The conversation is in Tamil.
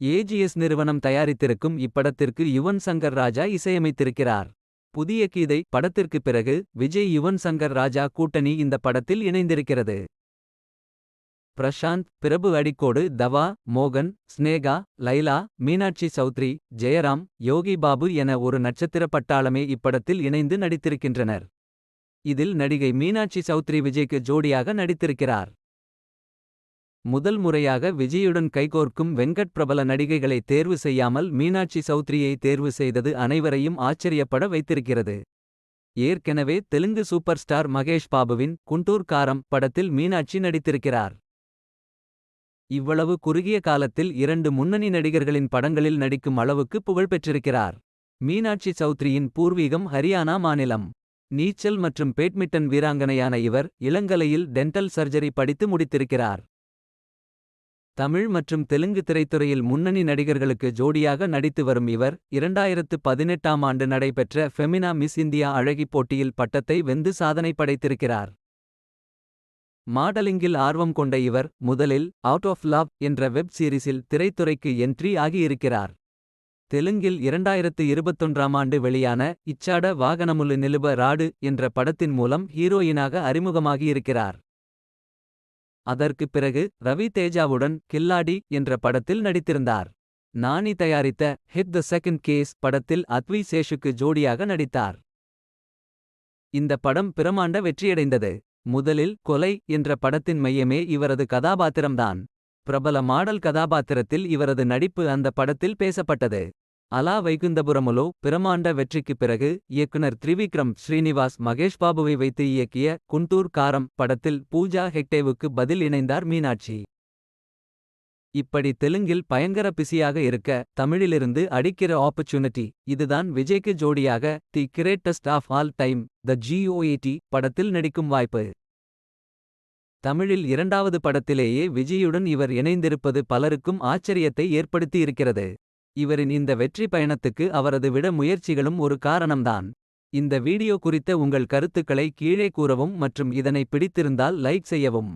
ஏஜிஎஸ் நிறுவனம் தயாரித்திருக்கும் இப்படத்திற்கு யுவன் சங்கர் ராஜா இசையமைத்திருக்கிறார். புதிய கீதை படத்திற்கு பிறகு விஜய் யுவன் சங்கர் ராஜா கூட்டணி இந்த படத்தில் இணைந்திருக்கிறது. பிரஷாந்த் பிரபு அடிக்கோடு தவா மோகன் ஸ்னேகா லைலா மீனாட்சி சௌத்ரி ஜெயராம் யோகி பாபு என ஒரு நட்சத்திர பட்டாளமே இப்படத்தில் இணைந்து நடித்திருக்கின்றனர். இதில் நடிகை மீனாட்சி சௌத்ரி விஜய்க்கு ஜோடியாக நடித்திருக்கிறார். முதல் முறையாக விஜயுடன் கைகோர்க்கும் வெங்கட் பிரபல நடிகைகளை தேர்வு செய்யாமல் மீனாட்சி சௌத்ரியை தேர்வு செய்தது அனைவரையும் ஆச்சரியப்பட வைத்திருக்கிறது. ஏற்கெனவே தெலுங்கு சூப்பர் ஸ்டார் மகேஷ் பாபுவின் குண்டூர் காரம் படத்தில் மீனாட்சி நடித்திருக்கிறார். இவ்வளவு குறுகிய காலத்தில் இரண்டு முன்னணி நடிகர்களின் படங்களில் நடிக்கும் அளவுக்கு புகழ் பெற்றிருக்கிறார். மீனாட்சி சௌத்ரியின் பூர்வீகம் ஹரியானா மாநிலம். நீச்சல் மற்றும் பேட்மிட்டன் வீராங்கனையான இவர் இளங்கலையில் டென்டல் சர்ஜரி படித்து முடித்திருக்கிறார். தமிழ் மற்றும் தெலுங்கு திரைத்துறையில் முன்னணி நடிகர்களுக்கு ஜோடியாக நடித்து வரும் இவர். இரண்டாயிரத்து பதினெட்டாம் ஆண்டு நடைபெற்ற ஃபெமினா மிஸ் இந்தியா அழகிப் போட்டியில் பட்டத்தை வெந்து சாதனை படைத்திருக்கிறார். மாடலிங்கில் ஆர்வம் கொண்ட இவர் முதலில் அவுட் ஆஃப் லவ் என்ற வெப் சீரிஸில் திரைத்துறைக்கு என்ட்ரி ஆகியிருக்கிறார். தெலுங்கில் இரண்டாயிரத்து இருபத்தொன்றாம் ஆண்டு வெளியான இச்சாட வாகனமுலு நிலுப ராடு என்ற படத்தின் மூலம் ஹீரோயினாக அறிமுகமாகியிருக்கிறார். அதற்குப் பிறகு ரவி தேஜாவுடன் கில்லாடி என்ற படத்தில் நடித்திருந்தார். நானி தயாரித்த ஹிட் த செகண்ட் கேஸ் படத்தில் அத்வி சேஷுக்கு ஜோடியாக நடித்தார். இந்த படம் பிரமாண்ட வெற்றியடைந்தது. முதலில் கொலை என்ற படத்தின் மையமே இவரது கதாபாத்திரம்தான். பிரபல மாடல் கதாபாத்திரத்தில் இவரது நடிப்பு அந்த படத்தில் பேசப்பட்டது. அலா வைகுந்தபுரமுலோ பிரமாண்ட வெற்றிக்குப் பிறகு இயக்குனர் த்ரிவிக்ரம் ஸ்ரீனிவாஸ் மகேஷ் பாபுவை வைத்து இயக்கிய குண்டூர் காரம் படத்தில் பூஜா ஹெக்டேவுக்கு பதில் இணைந்தார் மீனாட்சி. இப்படி தெலுங்கில் பயங்கர பிஸியாக இருக்க தமிழிலிருந்து அடிக்கிற ஆப்பர்ச்சுனிட்டி இதுதான் விஜய்க்கு ஜோடியாக the greatest of all time the GOAT படத்தில் நடிக்கும் வாய்ப்பு. தமிழில் இரண்டாவது படத்திலேயே விஜயுடன் இவர் இணைந்திருப்பது பலருக்கும் ஆச்சரியத்தை ஏற்படுத்தியிருக்கிறது. இவரின் இந்த வெற்றி பயணத்துக்கு அவரது விட முயற்சிகளும் ஒரு காரணம்தான். இந்த வீடியோ குறித்த உங்கள் கருத்துக்களை கீழே கூறவும் மற்றும் இதனை பிடித்திருந்தால் லைக் செய்யவும்.